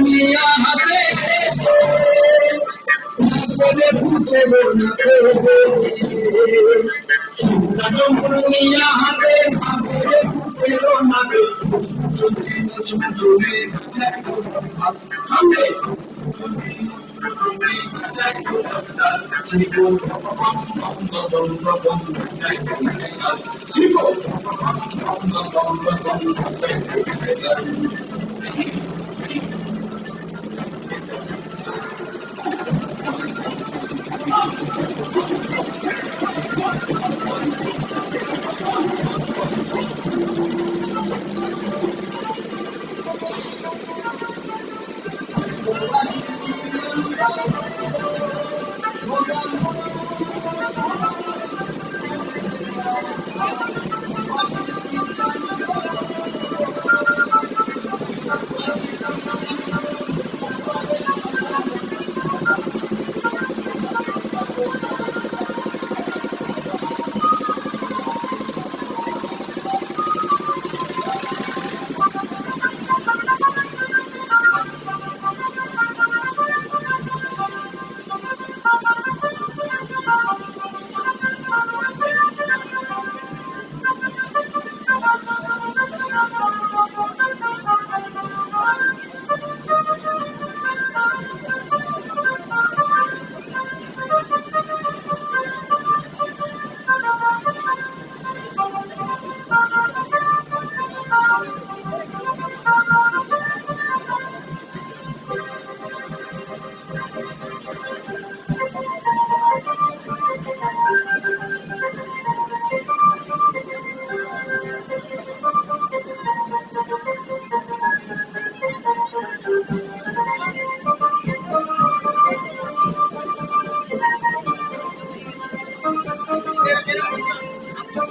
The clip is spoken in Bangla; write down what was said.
দুনিয়া হাতে। করে ফুটেব না করব।